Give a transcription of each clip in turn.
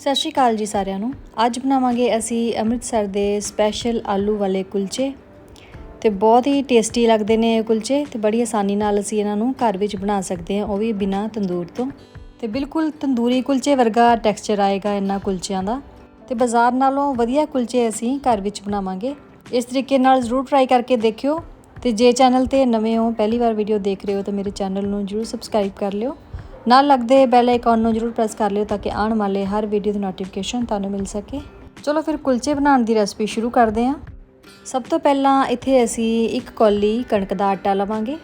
ਸਤਿ ਸ਼੍ਰੀ ਅਕਾਲ ਜੀ ਸਾਰਿਆਂ ਨੂੰ। ਅੱਜ ਬਣਾਵਾਂਗੇ ਅਸੀਂ ਅੰਮ੍ਰਿਤਸਰ ਦੇ ਸਪੈਸ਼ਲ ਆਲੂ ਵਾਲੇ ਕੁਲਚੇ। ਤੇ ਬਹੁਤ ਹੀ ਟੇਸਟੀ ਲੱਗਦੇ ਨੇ ਇਹ ਕੁਲਚੇ ਤੇ ਬੜੀ ਆਸਾਨੀ ਨਾਲ ਅਸੀਂ ਇਹਨਾਂ ਨੂੰ ਘਰ ਵਿੱਚ ਬਣਾ ਸਕਦੇ ਹਾਂ, ਉਹ ਵੀ ਬਿਨਾਂ ਤੰਦੂਰ ਤੋਂ। ਤੇ ਬਿਲਕੁਲ ਤੰਦੂਰੀ ਕੁਲਚੇ ਵਰਗਾ ਟੈਕਸਚਰ ਆਏਗਾ ਇਹਨਾਂ ਕੁਲਚਿਆਂ ਦਾ। ਤੇ ਬਾਜ਼ਾਰ ਨਾਲੋਂ ਵਧੀਆ ਕੁਲਚੇ ਅਸੀਂ ਘਰ ਵਿੱਚ ਬਣਾਵਾਂਗੇ। ਇਸ ਤਰੀਕੇ ਨਾਲ ਜ਼ਰੂਰ ਟਰਾਈ ਕਰਕੇ ਦੇਖਿਓ। ਤੇ ਜੇ ਚੈਨਲ ਤੇ ਨਵੇਂ ਹੋ, ਪਹਿਲੀ ਵਾਰ ਵੀਡੀਓ ਦੇਖ ਰਹੇ ਹੋ, ਤਾਂ ਮੇਰੇ ਚੈਨਲ ਨੂੰ ਜ਼ਰੂਰ ਸਬਸਕ੍ਰਾਈਬ ਕਰ ਲਿਓ। ਨਾਲ ਲੱਗਦੇ ਬੈਲ ਆਈਕਨ ਨੂੰ ਜ਼ਰੂਰ ਪ੍ਰੈਸ ਕਰ ਲਿਓ ਤਾਂ ਕਿ ਆਉਣ ਵਾਲੇ ਹਰ ਵੀਡੀਓ ਦੀ ਨੋਟੀਫਿਕੇਸ਼ਨ ਤੁਹਾਨੂੰ ਮਿਲ ਸਕੇ। ਚਲੋ ਫਿਰ ਕੁਲਚੇ ਬਣਾਉਣ ਦੀ ਰੈਸਪੀ ਸ਼ੁਰੂ ਕਰਦੇ ਹਾਂ। ਸਭ ਤੋਂ ਪਹਿਲਾਂ ਇੱਥੇ ਅਸੀਂ ਇੱਕ ਕੌਲੀ ਕਣਕ ਦਾ ਆਟਾ ਲਵਾਂਗੇ।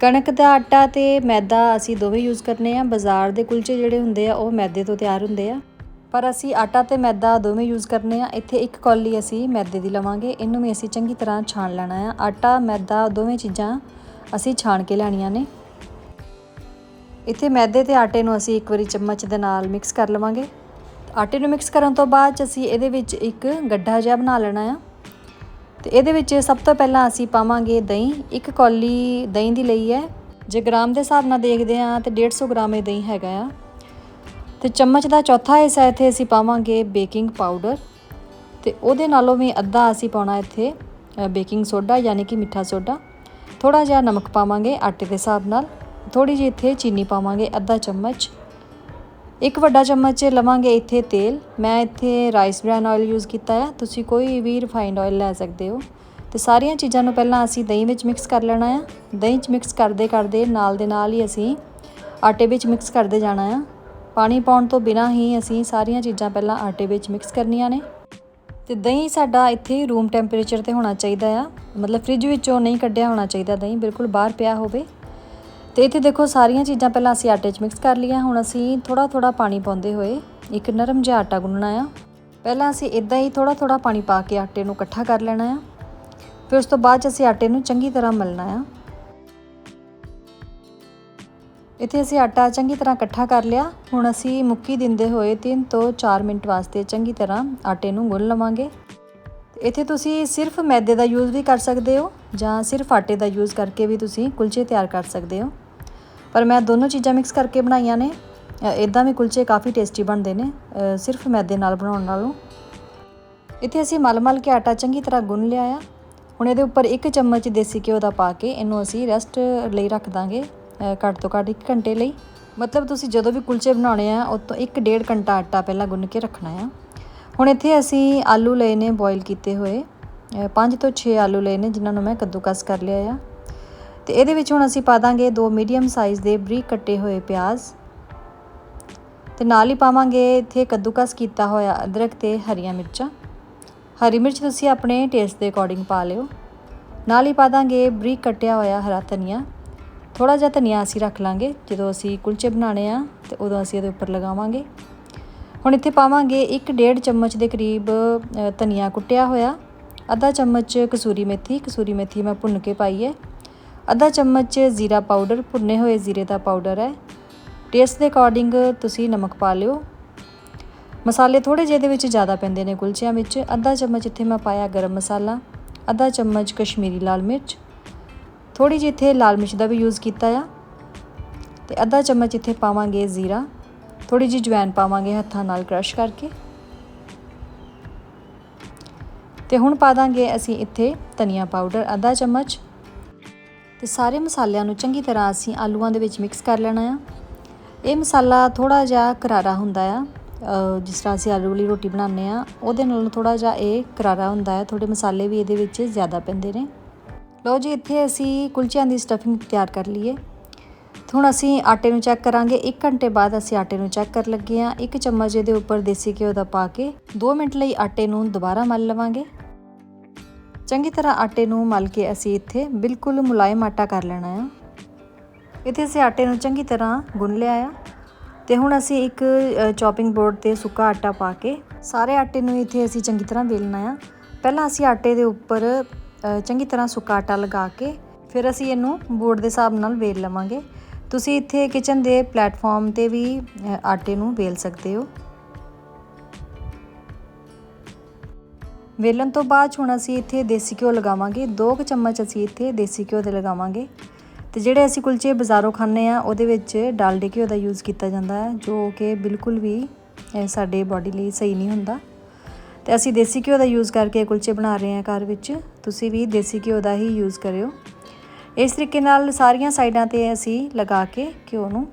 ਕਣਕ ਦਾ ਆਟਾ ਤੇ ਮੈਦਾ ਅਸੀਂ ਦੋਵੇਂ ਯੂਜ਼ ਕਰਨੇ ਆ। ਬਾਜ਼ਾਰ ਦੇ ਕੁਲਚੇ ਜਿਹੜੇ ਹੁੰਦੇ ਆ, ਉਹ ਮੈਦੇ ਤੋਂ ਤਿਆਰ ਹੁੰਦੇ ਆ। ਪਰ ਅਸੀਂ ਆਟਾ ਤੇ ਮੈਦਾ ਦੋਵੇਂ ਯੂਜ਼ ਕਰਨੇ ਆ। ਇੱਥੇ ਇੱਕ ਕੌਲੀ ਅਸੀਂ ਮੈਦੇ ਦੀ ਲਵਾਂਗੇ। ਇਹਨੂੰ ਵੀ ਅਸੀਂ ਚੰਗੀ ਤਰ੍ਹਾਂ ਛਾਣ ਲੈਣਾ ਆ। ਆਟਾ, ਮੈਦਾ ਦੋਵੇਂ ਚੀਜ਼ਾਂ ਅਸੀਂ ਛਾਣ ਕੇ ਲੈਣੀਆਂ ਨੇ। ਇੱਥੇ ਮੈਦੇ ਤੇ ਆਟੇ ਨੂੰ ਅਸੀਂ ਇੱਕ ਵਾਰੀ ਚਮਚ ਦੇ ਨਾਲ ਮਿਕਸ ਕਰ ਲਵਾਂਗੇ। ਆਟੇ ਨੂੰ ਮਿਕਸ ਕਰਨ ਤੋਂ ਬਾਅਦ 'ਚ ਅਸੀਂ ਇਹਦੇ ਵਿੱਚ ਇੱਕ ਗੱਡਾ ਜਿਹਾ ਬਣਾ ਲੈਣਾ ਆ। ਤੇ ਇਹਦੇ ਵਿੱਚ ਸਭ ਤੋਂ ਪਹਿਲਾਂ ਅਸੀਂ ਪਾਵਾਂਗੇ ਦਹੀਂ। ਇੱਕ ਕੌਲੀ ਦਹੀਂ ਦੀ ਲਈ ਹੈ। ਜੇ ਗ੍ਰਾਮ ਦੇ ਹਿਸਾਬ ਨਾਲ ਦੇਖਦੇ ਆ ਤੇ 150 ਗ੍ਰਾਮ ਇਹ ਦਹੀਂ ਹੈਗਾ ਆ। ਤੇ ਚਮਚ ਦਾ ਚੌਥਾ ਹਿੱਸਾ ਇੱਥੇ ਅਸੀਂ ਪਾਵਾਂਗੇ ਬੇਕਿੰਗ ਪਾਊਡਰ। ਤੇ ਉਹਦੇ ਨਾਲੋਂ ਵੀ ਅੱਧਾ ਅਸੀਂ ਪਾਉਣਾ ਇੱਥੇ ਬੇਕਿੰਗ ਸੋਡਾ, ਯਾਨੀ ਕਿ ਮਿੱਠਾ ਸੋਡਾ। ਥੋੜਾ ਜਿਹਾ ਨਮਕ ਪਾਵਾਂਗੇ ਆਟੇ ਦੇ ਹਿਸਾਬ ਨਾਲ। ਥੋੜੀ ਜਿਹੀ ਇੱਥੇ ਚੀਨੀ ਪਾਵਾਂਗੇ, ਅੱਧਾ ਚਮਚ। ਇੱਕ ਵੱਡਾ ਚਮਚ ਲਵਾਂਗੇ ਇੱਥੇ ਤੇਲ। ਮੈਂ ਇੱਥੇ ਰਾਈਸ ਬ੍ਰੈਨ ਆਇਲ ਯੂਜ਼ ਕੀਤਾ ਹੈ ਤੁਸੀਂ ਕੋਈ ਵੀ ਰਿਫਾਈਨਡ ਆਇਲ ਲੈ ਸਕਦੇ ਹੋ। ਤੇ ਸਾਰੀਆਂ ਚੀਜ਼ਾਂ ਨੂੰ ਪਹਿਲਾਂ ਅਸੀਂ ਦਹੀਂ ਵਿੱਚ ਮਿਕਸ ਕਰ ਲੈਣਾ ਆ। ਦਹੀਂ 'ਚ ਮਿਕਸ ਕਰਦੇ ਕਰਦੇ ਨਾਲ ਦੇ ਨਾਲ ਹੀ ਅਸੀਂ ਆਟੇ ਵਿੱਚ ਮਿਕਸ ਕਰਦੇ ਜਾਣਾ ਆ। ਪਾਣੀ ਪਾਉਣ ਤੋਂ ਬਿਨਾਂ ਹੀ ਅਸੀਂ ਸਾਰੀਆਂ ਚੀਜ਼ਾਂ ਪਹਿਲਾਂ ਆਟੇ ਵਿੱਚ ਮਿਕਸ ਕਰਨੀਆਂ ਨੇ। ਤੇ ਦਹੀਂ ਸਾਡਾ ਇੱਥੇ ਰੂਮ ਟੈਂਪਰੇਚਰ ਤੇ ਹੋਣਾ ਚਾਹੀਦਾ ਆ। ਮਤਲਬ ਫ੍ਰਿਜ ਵਿੱਚੋਂ ਨਹੀਂ ਕੱਢਿਆ ਹੋਣਾ ਚਾਹੀਦਾ ਦਹੀਂ, ਬਿਲਕੁਲ ਬਾਹਰ ਪਿਆ ਹੋਵੇ। ਤੇ ਇੱਥੇ ਦੇਖੋ, ਸਾਰੀਆਂ ਚੀਜ਼ਾਂ ਪਹਿਲਾਂ ਅਸੀਂ ਆਟੇ 'ਚ ਮਿਕਸ ਕਰ ਲਈਆਂ। ਹੁਣ ਅਸੀਂ ਥੋੜਾ ਥੋੜਾ ਪਾਣੀ ਪਾਉਂਦੇ ਹੋਏ ਇੱਕ ਨਰਮ ਜਿਹਾ ਆਟਾ ਗੁੰਨਣਾ ਆ। ਪਹਿਲਾਂ ਅਸੀਂ ਇਦਾਂ ਹੀ ਥੋੜਾ ਥੋੜਾ ਪਾਣੀ ਪਾ ਕੇ ਆਟੇ ਨੂੰ ਇਕੱਠਾ ਕਰ ਲੈਣਾ ਆ। ਫਿਰ ਉਸ ਤੋਂ ਬਾਅਦ 'ਚ ਅਸੀਂ ਆਟੇ ਨੂੰ ਚੰਗੀ ਤਰ੍ਹਾਂ ਮਲਣਾ ਆ। ਇੱਥੇ ਅਸੀਂ ਆਟਾ ਚੰਗੀ ਤਰ੍ਹਾਂ ਇਕੱਠਾ ਕਰ ਲਿਆ। ਹੁਣ ਅਸੀਂ ਮੁੱਕੀ ਦਿੰਦੇ ਹੋਏ 3 ਤੋਂ 4 ਮਿੰਟ ਵਾਸਤੇ ਚੰਗੀ ਤਰ੍ਹਾਂ ਆਟੇ ਨੂੰ ਗੁੰਨ ਲਵਾਂਗੇ। ਇੱਥੇ ਤੁਸੀਂ ਸਿਰਫ ਮੈਦੇ ਦਾ ਯੂਜ਼ ਵੀ ਕਰ ਸਕਦੇ ਹੋ ਜਾਂ ਸਿਰਫ ਆਟੇ ਦਾ ਯੂਜ਼ ਕਰਕੇ ਵੀ ਤੁਸੀਂ ਕੁਲਚੇ ਤਿਆਰ ਕਰ ਸਕਦੇ ਹੋ। ਪਰ ਮੈਂ ਦੋਨੋਂ ਚੀਜ਼ਾਂ ਮਿਕਸ ਕਰਕੇ ਬਣਾਈਆਂ ਨੇ। ਇਦਾਂ ਵੀ ਕੁਲਚੇ ਕਾਫੀ ਟੇਸਟੀ ਬਣਦੇ ਨੇ। ਸਿਰਫ ਮੈਦੇ ਨਾਲ ਬਣਾਉਣ ਨਾਲੋਂ। ਇੱਥੇ ਅਸੀਂ ਮਲ-ਮਲ ਕੇ ਆਟਾ ਚੰਗੀ ਤਰ੍ਹਾਂ ਗੁੰਨ ਲਿਆ ਆ। ਹੁਣ ਇਹਦੇ ਉੱਪਰ ਇੱਕ ਚਮਚ ਦੇਸੀ ਘਿਓ ਦਾ ਪਾ ਕੇ ਇਹਨੂੰ ਅਸੀਂ ਰੈਸਟ ਲਈ ਰੱਖ ਦਾਂਗੇ ਘੱਟ ਤੋਂ ਘੱਟ 1 ਘੰਟੇ ਲਈ। ਮਤਲਬ ਤੁਸੀਂ ਜਦੋਂ ਵੀ ਕੁਲਚੇ ਬਣਾਉਣੇ ਆ, ਉਹ ਤੋਂ 1.5 ਘੰਟਾ ਆਟਾ ਪਹਿਲਾਂ ਗੁੰਨ ਕੇ ਰੱਖਣਾ ਆ। ਹੁਣ ਇੱਥੇ ਅਸੀਂ ਆਲੂ ਲਏ ਨੇ ਬੋਇਲ ਕੀਤੇ ਹੋਏ। 5 ਤੋਂ 6 ਆਲੂ ਲਏ ਨੇ, ਜਿਨ੍ਹਾਂ ਨੂੰ ਮੈਂ ਕੱਦੂਕਸ ਕਰ ਲਿਆ ਆ। ਤੇ ਇਹਦੇ ਵਿੱਚ ਹੁਣ ਅਸੀਂ ਪਾ ਦਾਂਗੇ ਦੋ ਮੀਡੀਅਮ ਸਾਈਜ਼ ਦੇ ਬਰੀਕ ਕੱਟੇ ਹੋਏ ਪਿਆਜ਼। ਤੇ ਨਾਲ ਹੀ ਪਾਵਾਂਗੇ ਇੱਥੇ ਕੱਦੂਕਸ ਕੀਤਾ ਹੋਇਆ ਅਦਰਕ ਤੇ ਹਰੀਆਂ ਮਿਰਚਾਂ। ਹਰੀ ਮਿਰਚ ਤੁਸੀਂ ਆਪਣੇ ਟੇਸਟ ਦੇ ਅਕੋਰਡਿੰਗ ਪਾ ਲਿਓ। ਨਾਲ ਹੀ ਪਾ ਦਾਂਗੇ ਬਰੀਕ ਕੱਟਿਆ ਹੋਇਆ ਹਰਾ ਧਨੀਆ। ਥੋੜਾ ਜਿਹਾ ਧਨੀਆ ਅਸੀਂ ਰੱਖ ਲਾਂਗੇ, ਜਦੋਂ ਅਸੀਂ ਕੁਲਚੇ ਬਣਾਉਣੇ ਆ ਤੇ ਉਦੋਂ ਅਸੀਂ ਇਹਦੇ ਉੱਪਰ ਲਗਾਵਾਂਗੇ। ਹੁਣ ਇੱਥੇ ਪਾਵਾਂਗੇ 1.5 ਚਮਚ ਦੇ ਕਰੀਬ ਧਨੀਆ ਕੁੱਟਿਆ ਹੋਇਆ। ਅੱਧਾ ਚਮਚ ਕਸੂਰੀ ਮੇਥੀ। ਕਸੂਰੀ ਮੇਥੀ ਮੈਂ ਭੁੰਨ ਕੇ ਪਾਈ ਹੈ। ਅੱਧਾ ਚਮਚ ਜ਼ੀਰਾ ਪਾਊਡਰ, ਭੁੰਨੇ ਹੋਏ ਜ਼ੀਰੇ ਦਾ ਪਾਊਡਰ ਹੈ। ਟੇਸਟ ਦੇ ਅਕੋਰਡਿੰਗ ਤੁਸੀਂ ਨਮਕ ਪਾ ਲਿਓ। ਮਸਾਲੇ ਥੋੜੇ ਜਿਹੇ ਦੇ ਵਿੱਚ ਜ਼ਿਆਦਾ ਪੈਂਦੇ ਨੇ ਕੁਲਚਿਆਂ ਵਿੱਚ। ਅੱਧਾ ਚਮਚ ਇੱਥੇ ਮੈਂ ਪਾਇਆ ਗਰਮ ਮਸਾਲਾ, ਅੱਧਾ ਚਮਚ ਕਸ਼ਮੀਰੀ ਲਾਲ ਮਿਰਚ। ਥੋੜੀ ਜਿਹੀ ਇੱਥੇ ਲਾਲ ਮਿਰਚ ਦਾ ਵੀ ਯੂਜ਼ ਕੀਤਾ ਆ। ਤੇ ਅੱਧਾ ਚਮਚ ਇੱਥੇ ਪਾਵਾਂਗੇ ਜ਼ੀਰਾ। ਥੋੜੀ ਜਿਹੀ ਜਵੈਨ ਪਾਵਾਂਗੇ ਹੱਥਾਂ ਨਾਲ ਕ੍ਰਸ਼ ਕਰਕੇ। ਤੇ ਹੁਣ ਪਾ ਦਾਂਗੇ ਅਸੀਂ ਇੱਥੇ ਧਨੀਆ ਪਾਊਡਰ, ਅੱਧਾ ਚਮਚ। ਤੇ ਸਾਰੇ ਮਸਾਲਿਆਂ ਨੂੰ ਚੰਗੀ ਤਰ੍ਹਾਂ ਅਸੀਂ ਆਲੂਆਂ ਦੇ ਵਿੱਚ ਮਿਕਸ ਕਰ ਲੈਣਾ ਆ। ਇਹ ਮਸਾਲਾ ਥੋੜਾ ਜਿਹਾ ਕਰਾਰਾ ਹੁੰਦਾ ਆ। ਜਿਸ ਤਰ੍ਹਾਂ ਅਸੀਂ ਆਲੂ ਵਾਲੀ ਰੋਟੀ ਬਣਾਉਂਦੇ ਆ ਉਹਦੇ ਨਾਲ ਥੋੜਾ ਜਿਹਾ ਇਹ ਕਰਾਰਾ ਹੁੰਦਾ ਹੈ। ਥੋੜੇ ਮਸਾਲੇ ਵੀ ਇਹਦੇ ਵਿੱਚ ਜ਼ਿਆਦਾ ਪੈਂਦੇ ਨੇ। ਲਓ ਜੀ, ਇੱਥੇ ਅਸੀਂ ਕੁਲਚਿਆਂ ਦੀ ਸਟਫਿੰਗ ਤਿਆਰ ਕਰ ਲਈਏ। ਹੁਣ ਅਸੀਂ ਆਟੇ ਨੂੰ ਚੈੱਕ ਕਰਾਂਗੇ। 1 ਘੰਟੇ ਬਾਅਦ ਅਸੀਂ ਆਟੇ ਨੂੰ ਚੈੱਕ ਕਰ ਲੱਗੇ ਆ ਇੱਕ ਚਮਚ ਇਹਦੇ ਉੱਪਰ ਦੇਸੀ ਘਿਓ ਦਾ ਪਾ ਕੇ 2 ਮਿੰਟ ਲਈ ਆਟੇ ਨੂੰ ਦੁਬਾਰਾ ਮਲ ਲਵਾਂਗੇ। ਚੰਗੀ ਤਰ੍ਹਾਂ ਆਟੇ ਨੂੰ ਮਲ ਕੇ ਅਸੀਂ ਇੱਥੇ ਬਿਲਕੁਲ ਮੁਲਾਇਮ ਆਟਾ ਕਰ ਲੈਣਾ ਆ। ਇੱਥੇ ਅਸੀਂ ਆਟੇ ਨੂੰ ਚੰਗੀ ਤਰ੍ਹਾਂ ਗੁੰਨ ਲਿਆ ਆ ਤੇ ਹੁਣ ਅਸੀਂ ਇੱਕ ਚੌਪਿੰਗ ਬੋਰਡ ਤੇ ਸੁੱਕਾ ਆਟਾ ਪਾ ਕੇ ਸਾਰੇ ਆਟੇ ਨੂੰ ਇੱਥੇ ਅਸੀਂ ਚੰਗੀ ਤਰ੍ਹਾਂ ਵੇਲਣਾ ਆ। ਪਹਿਲਾਂ ਅਸੀਂ ਆਟੇ ਦੇ ਉੱਪਰ ਚੰਗੀ ਤਰ੍ਹਾਂ ਸੁੱਕਾ ਆਟਾ ਲਗਾ ਕੇ ਫਿਰ ਅਸੀਂ ਇਹਨੂੰ ਬੋਰਡ ਦੇ ਹਿਸਾਬ ਨਾਲ ਵੇਲ ਲਵਾਂਗੇ। ਤੁਸੀਂ ਇੱਥੇ ਕਿਚਨ ਦੇ ਪਲੇਟਫਾਰਮ ਤੇ ਵੀ ਆਟੇ ਨੂੰ ਵੇਲ ਸਕਦੇ ਹੋ। ਵੇਲਣ ਤੋਂ ਬਾਅਦ ਹੁਣ ਅਸੀਂ ਇੱਥੇ ਦੇਸੀ ਘਿਓ ਲਗਾਵਾਂਗੇ। 2 ਕੁ ਚਮਚ ਅਸੀਂ ਇੱਥੇ ਦੇਸੀ ਘਿਓ ਦੇ ਲਗਾਵਾਂਗੇ। ਤੇ ਜਿਹੜੇ ਅਸੀਂ ਕੁਲਚੇ ਬਾਜ਼ਾਰੋਂ ਖਾਂਦੇ ਆ ਉਹਦੇ ਵਿੱਚ ਡਾਲਡੇ ਘਿਓ ਦਾ ਯੂਜ਼ ਕੀਤਾ ਜਾਂਦਾ ਹੈ, ਜੋ ਕਿ ਬਿਲਕੁਲ ਵੀ ਸਾਡੇ ਬਾਡੀ ਲਈ ਸਹੀ ਨਹੀਂ ਹੁੰਦਾ। ਤੇ ਅਸੀਂ ਦੇਸੀ ਘਿਓ ਦਾ ਯੂਜ਼ ਕਰਕੇ ਕੁਲਚੇ ਬਣਾ ਰਹੇ ਹਾਂ ਘਰ ਵਿੱਚ। ਤੁਸੀਂ ਵੀ ਦੇਸੀ ਘਿਓ ਦਾ ਹੀ ਯੂਜ਼ ਕਰਿਓ। ਇਸ ਤਰੀਕੇ ਨਾਲ ਸਾਰੀਆਂ ਸਾਈਡਾਂ ਤੇ ਅਸੀਂ ਲਗਾ ਕੇ ਘਿਓ ਨੂੰ,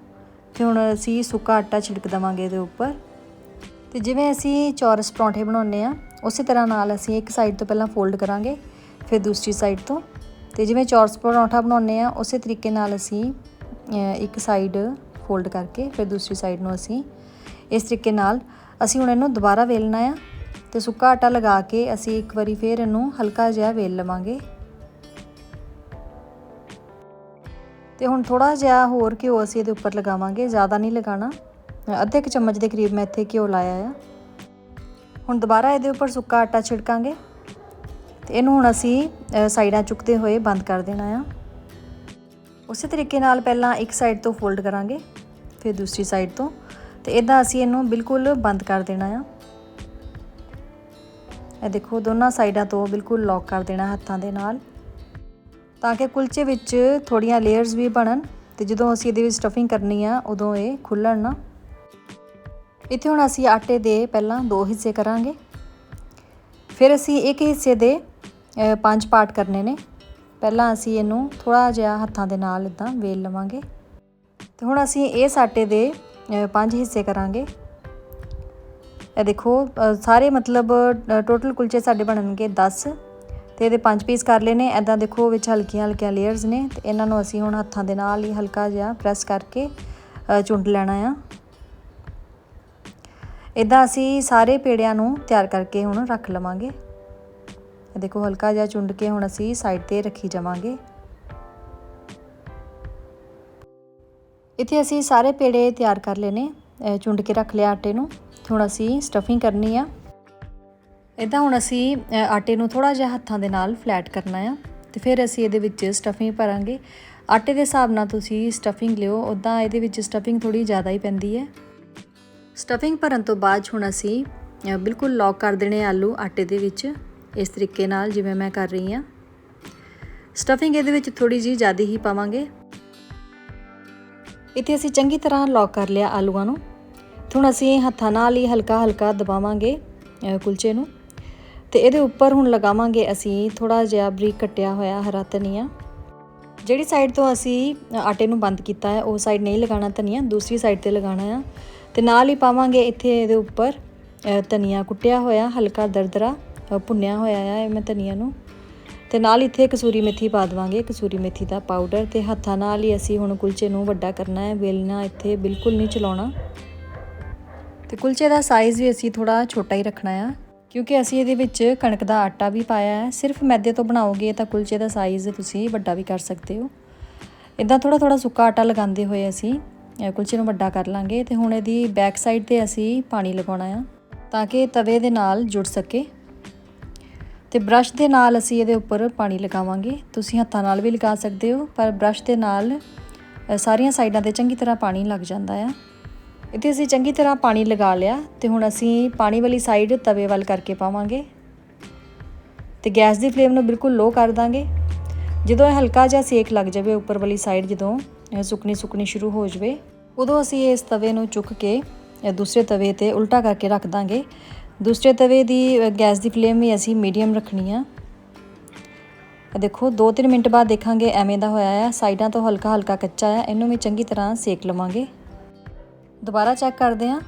ਤੇ ਹੁਣ ਅਸੀਂ ਸੁੱਕਾ ਆਟਾ ਛਿੜਕ ਦਵਾਂਗੇ ਇਹਦੇ ਉੱਪਰ। ਤੇ ਜਿਵੇਂ ਅਸੀਂ ਚੌਰਸ ਪਰੌਂਠੇ ਬਣਾਉਂਦੇ ਆ ਉਸੇ ਤਰ੍ਹਾਂ ਨਾਲ ਅਸੀਂ ਇੱਕ ਸਾਈਡ ਤੋਂ ਪਹਿਲਾਂ ਫੋਲਡ ਕਰਾਂਗੇ, ਫਿਰ ਦੂਸਰੀ ਸਾਈਡ ਤੋਂ। ਤੇ ਜਿਵੇਂ ਚੌਰਸ ਪਰੌਂਠਾ ਬਣਾਉਂਦੇ ਆ ਉਸੇ ਤਰੀਕੇ ਨਾਲ ਅਸੀਂ ਇੱਕ ਸਾਈਡ ਫੋਲਡ ਕਰਕੇ ਫਿਰ ਦੂਸਰੀ ਸਾਈਡ ਨੂੰ ਅਸੀਂ ਇਸ ਤਰੀਕੇ ਨਾਲ, ਅਸੀਂ ਹੁਣ ਇਹਨੂੰ ਦੁਬਾਰਾ ਵੇਲਣਾ ਆ। ਤੇ ਸੁੱਕਾ ਆਟਾ ਲਗਾ ਕੇ ਅਸੀਂ ਇੱਕ ਵਾਰੀ ਫਿਰ ਇਹਨੂੰ ਹਲਕਾ ਜਿਹਾ ਵੇਲ ਲਵਾਂਗੇ। ਤੇ ਹੁਣ ਥੋੜਾ ਜਿਹਾ ਹੋਰ ਘਿਓ ਅਸੀਂ ਇਹਦੇ ਉੱਪਰ ਲਗਾਵਾਂਗੇ, ਜ਼ਿਆਦਾ ਨਹੀਂ ਲਗਾਣਾ ਅੱਧੇ ਕੁ ਚਮਚ ਦੇ ਕਰੀਬ ਮੈਂ ਇੱਥੇ ਘਿਓ ਲਾਇਆ ਆ। ਹੁਣ ਦੁਬਾਰਾ ਇਹਦੇ ਉੱਪਰ ਸੁੱਕਾ ਆਟਾ ਛਿੜਕਾਂਗੇ। ਤੇ ਇਹਨੂੰ ਹੁਣ ਅਸੀਂ ਸਾਈਡਾਂ ਚੁੱਕਦੇ ਹੋਏ ਬੰਦ ਕਰ ਦੇਣਾ ਆ। ਉਸੇ ਤਰੀਕੇ ਨਾਲ ਪਹਿਲਾਂ ਇੱਕ ਸਾਈਡ ਤੋਂ ਫੋਲਡ ਕਰਾਂਗੇ, ਫਿਰ ਦੂਸਰੀ ਸਾਈਡ ਤੋਂ। ਤੇ ਇਦਾਂ ਅਸੀਂ ਇਹਨੂੰ ਬਿਲਕੁਲ ਬੰਦ ਕਰ ਦੇਣਾ ਆ। ਇਹ ਦੇਖੋ, ਦੋਨਾਂ ਸਾਈਡਾਂ ਤੋਂ ਬਿਲਕੁਲ ਲੌਕ ਕਰ ਦੇਣਾ ਹੱਥਾਂ ਦੇ ਨਾਲ। ਤਾਂ ਕਿ ਕੁਲਚੇ ਵਿੱਚ ਥੋੜੀਆਂ ਲੇਅਰਸ ਵੀ ਬਣਨ, ਤੇ ਜਦੋਂ ਅਸੀਂ ਇਹਦੇ ਵਿੱਚ ਸਟਫਿੰਗ ਕਰਨੀ ਆ, ਉਦੋਂ ਇਹ ਖੁੱਲਣ ਨਾ। ਇੱਥੇ ਹੁਣ ਅਸੀਂ ਆਟੇ ਦੇ ਪਹਿਲਾਂ ਦੋ ਹਿੱਸੇ ਕਰਾਂਗੇ। ਫਿਰ ਅਸੀਂ ਇੱਕ ਹਿੱਸੇ ਦੇ ਪੰਜ ਪਾਰਟ ਕਰਨੇ ਨੇ। ਪਹਿਲਾਂ ਅਸੀਂ ਇਹਨੂੰ ਥੋੜਾ ਜਿਹਾ ਹੱਥਾਂ ਦੇ ਨਾਲ ਇਦਾਂ ਵੇਲ ਲਵਾਂਗੇ। ਤੇ ਹੁਣ ਅਸੀਂ ਇਸ ਆਟੇ ਦੇ ਪੰਜ ਹਿੱਸੇ ਕਰਾਂਗੇ। ਇਹ ਦੇਖੋ ਸਾਰੇ ਮਤਲਬ ਟੋਟਲ ਕੁਲਚੇ ਸਾਡੇ ਬਣਨਗੇ 10 ਤੇ ਇਹਦੇ ਪੰਜ ਪੀਸ ਕਰ ਲੈਨੇ ਐਦਾਂ ਦੇਖੋ ਵਿੱਚ ਹਲਕੀਆਂ ਹਲਕੀਆਂ ਲੇਅਰਸ ਨੇ। ਤੇ ਇਹਨਾਂ ਨੂੰ ਅਸੀਂ ਹੁਣ ਹੱਥਾਂ ਦੇ ਨਾਲ ਹੀ ਹਲਕਾ ਜਿਹਾ ਪ੍ਰੈਸ ਕਰਕੇ ਚੁੰਡ ਲੈਣਾ ਆ। ਇਦਾਂ ਅਸੀਂ ਸਾਰੇ ਪੇੜਿਆਂ ਨੂੰ ਤਿਆਰ ਕਰਕੇ ਹੁਣ ਰੱਖ ਲਵਾਂਗੇ। ਦੇਖੋ ਹਲਕਾ ਜਿਹਾ ਚੁੰਡ ਕੇ ਹੁਣ ਅਸੀਂ ਸਾਈਡ ਤੇ ਰੱਖੀ ਜਾਵਾਂਗੇ। ਇੱਥੇ ਅਸੀਂ ਸਾਰੇ ਪੇੜੇ ਤਿਆਰ ਕਰ ਲਏ ਨੇ ਚੁੰਡ ਕੇ ਰੱਖ ਲਿਆ ਆਟੇ ਨੂੰ। ਹੁਣ ਅਸੀਂ ਸਟਫਿੰਗ ਕਰਨੀ ਆ। ਇਦਾਂ ਹੁਣ ਅਸੀਂ ਆਟੇ ਨੂੰ ਥੋੜਾ ਜਿਹਾ ਹੱਥਾਂ ਦੇ ਨਾਲ ਫਲੈਟ ਕਰਨਾ ਆ ਤੇ ਫਿਰ ਅਸੀਂ ਇਹਦੇ ਵਿੱਚ ਸਟਫਿੰਗ ਭਰਾਂਗੇ। ਆਟੇ ਦੇ ਹਿਸਾਬ ਨਾਲ ਤੁਸੀਂ ਸਟਫਿੰਗ ਲਿਓ ਉਦਾਂ ਇਹਦੇ ਵਿੱਚ ਸਟਫਿੰਗ ਥੋੜੀ ਜ਼ਿਆਦਾ ਹੀ ਪੈਂਦੀ ਹੈ। ਸਟਫਿੰਗ ਭਰਨ ਤੋਂ ਬਾਅਦ ਹੁਣ ਅਸੀਂ ਬਿਲਕੁਲ ਲੌਕ ਕਰ ਦੇਣੇ ਆਲੂ ਆਟੇ ਦੇ ਵਿੱਚ, ਇਸ ਤਰੀਕੇ ਨਾਲ ਜਿਵੇਂ ਮੈਂ ਕਰ ਰਹੀ ਹਾਂ। ਸਟਫਿੰਗ ਇਹਦੇ ਵਿੱਚ ਥੋੜੀ ਜੀ ਜ਼ਿਆਦਾ ਹੀ ਪਾਵਾਂਗੇ। ਇੱਥੇ ਅਸੀਂ ਚੰਗੀ ਤਰ੍ਹਾਂ ਲੌਕ ਕਰ ਲਿਆ ਆਲੂਆਂ ਨੂੰ। ਤੇ ਹੁਣ ਅਸੀਂ ਹੱਥਾਂ ਨਾਲ ਹੀ ਹਲਕਾ ਹਲਕਾ ਦਬਾਵਾਂਗੇ ਕੁਲਚੇ ਨੂੰ। ਤੇ ਇਹਦੇ ਉੱਪਰ ਹੁਣ ਲਗਾਵਾਂਗੇ ਅਸੀਂ ਥੋੜਾ ਜਿਹਾ ਬਰੀਕ ਕੱਟਿਆ ਹੋਇਆ ਹਰਾ ਧਨੀਆ। ਜਿਹੜੀ ਸਾਈਡ ਤੋਂ ਅਸੀਂ ਆਟੇ ਨੂੰ ਬੰਦ ਕੀਤਾ ਹੈ, ਉਹ ਸਾਈਡ ਨਹੀਂ ਲਗਾਉਣਾ ਧਨੀਆ, ਦੂਸਰੀ ਸਾਈਡ ਤੇ ਲਗਾਉਣਾ ਆ। ਤੇ ਨਾਲ ਹੀ ਪਾਵਾਂਗੇ ਇੱਥੇ ਇਹਦੇ ਉੱਪਰ ਧਨੀਆ ਕੁੱਟਿਆ ਹੋਇਆ, ਹਲਕਾ ਦਰਦਰਾ ਭੁੰਨਿਆ ਹੋਇਆ ਆ ਮੈਂ ਧਨੀਆ ਨੂੰ। ਤੇ ਨਾਲ ਇੱਥੇ ਕਸੂਰੀ ਮੇਥੀ ਪਾ ਦਵਾਂਗੇ, ਕਸੂਰੀ ਮੇਥੀ ਦਾ ਪਾਊਡਰ ਤੇ ਹੱਥਾਂ ਨਾਲ ਹੀ ਅਸੀਂ ਹੁਣ ਕੁਲਚੇ ਨੂੰ ਵੱਡਾ ਕਰਨਾ ਹੈ, ਵੇਲਣਾ ਇੱਥੇ ਬਿਲਕੁਲ ਨਹੀਂ ਚਲਾਉਣਾ। ਤੇ ਕੁਲਚੇ ਦਾ ਸਾਈਜ਼ ਵੀ ਅਸੀਂ ਥੋੜਾ ਛੋਟਾ ਹੀ ਰੱਖਣਾ ਆ, ਕਿਉਂਕਿ ਅਸੀਂ ਇਹਦੇ ਵਿੱਚ ਕਣਕ ਦਾ ਆਟਾ ਵੀ ਪਾਇਆ ਹੈ। ਸਿਰਫ ਮੈਦੇ ਤੋਂ ਬਣਾਓਗੇ ਤਾਂ ਕੁਲਚੇ ਦਾ ਸਾਈਜ਼ ਤੁਸੀਂ ਵੱਡਾ ਵੀ ਕਰ ਸਕਦੇ ਹੋ। ਇਦਾਂ ਥੋੜਾ ਥੋੜਾ ਸੁੱਕਾ ਆਟਾ ਲਗਾਉਂਦੇ ਹੋਏ ਅਸੀਂ ਕੁਲਚੇ ਨੂੰ ਵੱਡਾ ਕਰ ਲਾਂਗੇ ਤੇ ਹੁਣ ਇਹਦੀ ਬੈਕ ਸਾਈਡ ਤੇ ਅਸੀਂ ਪਾਣੀ ਲਗਾਉਣਾ ਆ ਤਾਂ ਕਿ ਤਵੇ ਦੇ ਨਾਲ ਜੁੜ ਸਕੇ। ਤੇ ਬ੍ਰਸ਼ ਦੇ ਨਾਲ ਅਸੀਂ ਇਹਦੇ ਉੱਪਰ ਪਾਣੀ ਲਗਾਵਾਂਗੇ। ਤੁਸੀਂ ਹੱਥਾਂ ਨਾਲ ਵੀ ਲਗਾ ਸਕਦੇ ਹੋ, ਪਰ ਬ੍ਰਸ਼ ਦੇ ਨਾਲ ਸਾਰੀਆਂ ਸਾਈਡਾਂ ਤੇ ਚੰਗੀ ਤਰ੍ਹਾਂ ਪਾਣੀ ਲੱਗ ਜਾਂਦਾ ਆ। ਇੱਥੇ ਅਸੀਂ ਚੰਗੀ ਤਰ੍ਹਾਂ ਪਾਣੀ ਲਗਾ ਲਿਆ ਤੇ ਹੁਣ ਅਸੀਂ ਪਾਣੀ ਵਾਲੀ ਸਾਈਡ ਤਵੇ ਵੱਲ ਕਰਕੇ ਪਾਵਾਂਗੇ। ਤੇ ਗੈਸ ਦੀ ਫਲੇਮ ਨੂੰ ਬਿਲਕੁਲ ਲੋ ਕਰ ਦਾਂਗੇ। ਜਦੋਂ ਇਹ ਹਲਕਾ ਜਿਹਾ ਸੇਕ ਲੱਗ ਜਾਵੇ ਉੱਪਰ ਵਾਲੀ ਸਾਈਡ ਜਦੋਂ ਸੁੱਕਣੀ ਸੁੱਕਣੀ ਸ਼ੁਰੂ ਹੋ ਜਾਵੇ। ਉਦੋਂ ਅਸੀਂ ਇਸ ਤਵੇ ਨੂੰ ਚੁੱਕ ਕੇ ਦੂਸਰੇ ਤਵੇ ਤੇ ਉਲਟਾ ਕਰਕੇ ਰੱਖ ਦਾਂਗੇ। ਦੂਸਰੇ ਤਵੇ ਦੀ ਗੈਸ ਦੀ ਫਲੇਮ ਵੀ ਅਸੀਂ ਮੀਡੀਅਮ ਰੱਖਣੀ ਆ। ਦੇਖੋ 2-3 ਮਿੰਟ ਬਾਅਦ ਦੇਖਾਂਗੇ ਐਵੇਂ ਦਾ ਹੋਇਆ ਆ। ਸਾਈਡਾਂ ਤੋਂ ਹਲਕਾ ਹਲਕਾ ਕੱਚਾ ਆ। ਇਹਨੂੰ ਵੀ ਚੰਗੀ ਤਰ੍ਹਾਂ ਸੇਕ ਲਵਾਂਗੇ। ਦੁਬਾਰਾ ਚੈੱਕ ਕਰਦੇ ਹਾਂ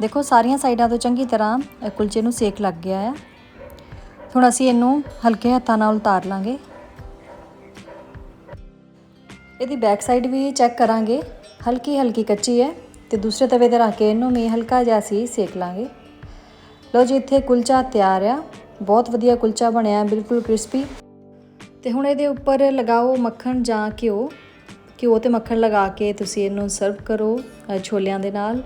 ਦੇਖੋ, ਸਾਰੀਆਂ ਸਾਈਡਾਂ ਤੋਂ ਚੰਗੀ ਤਰ੍ਹਾਂ ਕੁਲਚੇ ਨੂੰ ਸੇਕ ਲੱਗ ਗਿਆ ਆ। ਹੁਣ ਅਸੀਂ ਇਹਨੂੰ ਹਲਕੇ ਹੱਥਾਂ ਨਾਲ ਉਤਾਰ ਲਾਂਗੇ। ਇਹਦੀ ਬੈਕ ਸਾਈਡ ਵੀ ਚੈੱਕ ਕਰਾਂਗੇ। ਹਲਕੀ ਹਲਕੀ ਕੱਚੀ ਹੈ ਤੇ ਦੂਸਰੇ ਤਵੇ ਤੇ ਰੱਖ ਕੇ ਇਹਨੂੰ ਵੀ ਹਲਕਾ ਜਿਹਾ ਅਸੀਂ ਸੇਕ ਲਾਂਗੇ। ਲਓ ਜੀ, ਇੱਥੇ ਕੁਲਚਾ ਤਿਆਰ ਆ। ਬਹੁਤ ਵਧੀਆ ਕੁਲਚਾ ਬਣਿਆ, ਬਿਲਕੁਲ ਕ੍ਰਿਸਪੀ ਤੇ ਹੁਣ ਇਹਦੇ ਉੱਪਰ ਲਗਾਓ ਮੱਖਣ ਜਾਂ ਘਿਓ। ਘਿਓ ਤੇ ਮੱਖਣ ਲਗਾ ਕੇ ਤੁਸੀਂ ਇਹਨੂੰ ਸਰਵ ਕਰੋ ਛੋਲਿਆਂ ਦੇ ਨਾਲ।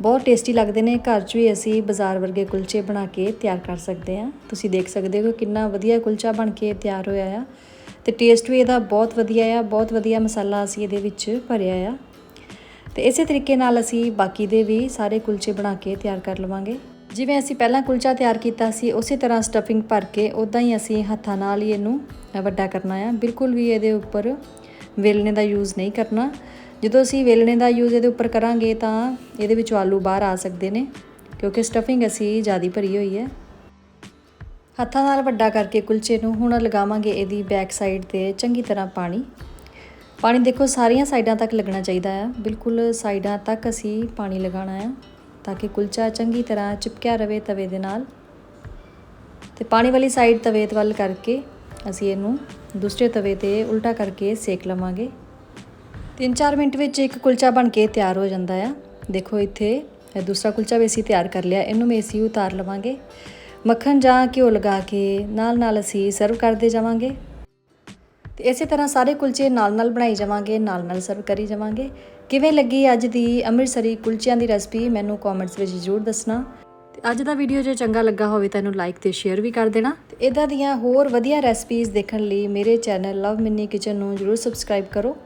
ਬਹੁਤ ਟੇਸਟੀ ਲੱਗਦੇ ਨੇ। ਘਰ 'ਚ ਵੀ ਅਸੀਂ ਬਾਜ਼ਾਰ ਵਰਗੇ ਕੁਲਚੇ ਬਣਾ ਕੇ ਤਿਆਰ ਕਰ ਸਕਦੇ ਹਾਂ। ਤੁਸੀਂ ਦੇਖ ਸਕਦੇ ਹੋ ਕਿੰਨਾ ਵਧੀਆ ਕੁਲਚਾ ਬਣ ਕੇ ਤਿਆਰ ਹੋਇਆ ਆ। ਤੇ ਟੇਸਟ ਵੀ ਇਹਦਾ ਬਹੁਤ ਵਧੀਆ ਆ, ਬਹੁਤ ਵਧੀਆ ਮਸਾਲਾ ਅਸੀਂ ਇਹਦੇ ਵਿੱਚ ਭਰਿਆ ਆ। ਤੇ ਇਸੇ ਤਰੀਕੇ ਨਾਲ ਅਸੀਂ ਬਾਕੀ ਦੇ ਵੀ ਸਾਰੇ ਕੁਲਚੇ ਬਣਾ ਕੇ ਤਿਆਰ ਕਰ ਲਵਾਂਗੇ। ਜਿਵੇਂ ਅਸੀਂ ਪਹਿਲਾਂ ਕੁਲਚਾ ਤਿਆਰ ਕੀਤਾ ਸੀ, ਉਸੇ ਤਰ੍ਹਾਂ ਸਟਫਿੰਗ ਭਰ ਕੇ ਉਦਾਂ ਹੀ ਅਸੀਂ ਹੱਥਾਂ ਨਾਲ ਹੀ ਇਹਨੂੰ ਵੱਡਾ ਕਰਨਾ ਆ। ਬਿਲਕੁਲ ਵੀ ਇਹਦੇ ਉੱਪਰ ਵੇਲਣੇ ਦਾ ਯੂਜ਼ ਨਹੀਂ ਕਰਨਾ। ਜਦੋਂ ਅਸੀਂ ਵੇਲਣੇ ਦਾ ਯੂਜ਼ ਇਹਦੇ ਉੱਪਰ ਕਰਾਂਗੇ ਤਾਂ ਇਹਦੇ ਵਿੱਚੋਂ ਆਲੂ ਬਾਹਰ ਆ ਸਕਦੇ ਨੇ, ਕਿਉਂਕਿ ਸਟਫਿੰਗ ਅਸੀਂ ਜ਼ਿਆਦਾ ਭਰੀ ਹੋਈ ਹੈ। ਹੱਥਾਂ ਨਾਲ ਵੱਡਾ ਕਰਕੇ ਕੁਲਚੇ ਨੂੰ ਹੁਣ ਲਗਾਵਾਂਗੇ ਇਹਦੀ ਬੈਕ ਸਾਈਡ ਤੇ। ਚੰਗੀ ਤਰ੍ਹਾਂ ਪਾਣੀ। ਪਾਣੀ ਦੇਖੋ, ਸਾਰੀਆਂ ਸਾਈਡਾਂ ਤੱਕ ਲੱਗਣਾ ਚਾਹੀਦਾ ਹੈ ਬਿਲਕੁਲ ਸਾਈਡਾਂ ਤੱਕ ਅਸੀਂ ਪਾਣੀ ਲਗਾਉਣਾ ਹੈ ਤਾਂ ਕਿ ਕੁਲਚਾ ਚੰਗੀ ਤਰ੍ਹਾਂ ਚਿਪਕਿਆ ਰਵੇ ਤਵੇ ਦੇ ਨਾਲ। ਤੇ ਪਾਣੀ ਵਾਲੀ ਸਾਈਡ ਤਵੇ ਵੱਲ ਕਰਕੇ ਅਸੀਂ ਇਹਨੂੰ ਦੂਸਰੇ ਤਵੇ ਤੇ ਉਲਟਾ ਕਰਕੇ ਸੇਕ ਲਵਾਂਗੇ। 3-4 ਮਿੰਟ ਵਿੱਚ ਇੱਕ ਕੁਲਚਾ ਬਣ ਕੇ ਤਿਆਰ ਹੋ ਜਾਂਦਾ ਆ। ਦੇਖੋ ਇੱਥੇ ਦੂਸਰਾ ਕੁਲਚਾ ਵੀ ਅਸੀਂ ਤਿਆਰ ਕਰ ਲਿਆ। ਇਹਨੂੰ ਵੀ ਅਸੀਂ ਉਤਾਰ ਲਵਾਂਗੇ। ਮੱਖਣ ਜਾਂ ਘਿਓ ਲਗਾ ਕੇ ਨਾਲ ਨਾਲ ਅਸੀਂ ਸਰਵ ਕਰਦੇ ਜਾਵਾਂਗੇ। ਤੇ ਇਸੇ ਤਰ੍ਹਾਂ ਸਾਰੇ ਕੁਲਚੇ ਨਾਲ ਨਾਲ ਬਣਾਈ ਜਾਵਾਂਗੇ, ਨਾਲ ਨਾਲ ਸਰਵ ਕਰੀ ਜਾਵਾਂਗੇ। ਕਿਵੇਂ ਲੱਗੀ ਅੱਜ ਦੀ ਅੰਮ੍ਰਿਤਸਰੀ ਕੁਲਚਿਆਂ ਦੀ ਰੈਸਪੀ ਮੈਨੂੰ ਕਮੈਂਟਸ ਵਿੱਚ ਜ਼ਰੂਰ ਦੱਸਣਾ। ਤੇ ਅੱਜ ਦਾ ਵੀਡੀਓ ਜੇ ਚੰਗਾ ਲੱਗਾ ਹੋਵੇ ਤਾਂ ਇਹਨੂੰ ਲਾਈਕ ਤੇ ਸ਼ੇਅਰ ਵੀ ਕਰ ਦੇਣਾ। ਤੇ ਇਦਾਂ ਦੀਆਂ ਹੋਰ ਵਧੀਆ ਰੈਸਪੀਜ਼ ਦੇਖਣ ਲਈ ਮੇਰੇ ਚੈਨਲ ਲਵ ਮਿੰਨੀ ਕਿਚਨ ਨੂੰ ਜ਼ਰੂਰ ਸਬਸਕ੍ਰਾਈਬ ਕਰੋ।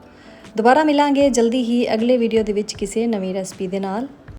ਦੁਬਾਰਾ ਮਿਲਾਂਗੇ ਜਲਦੀ ਹੀ ਅਗਲੇ ਵੀਡੀਓ ਦੇ ਵਿੱਚ ਕਿਸੇ ਨਵੀਂ ਰੈਸਪੀ ਦੇ ਨਾਲ।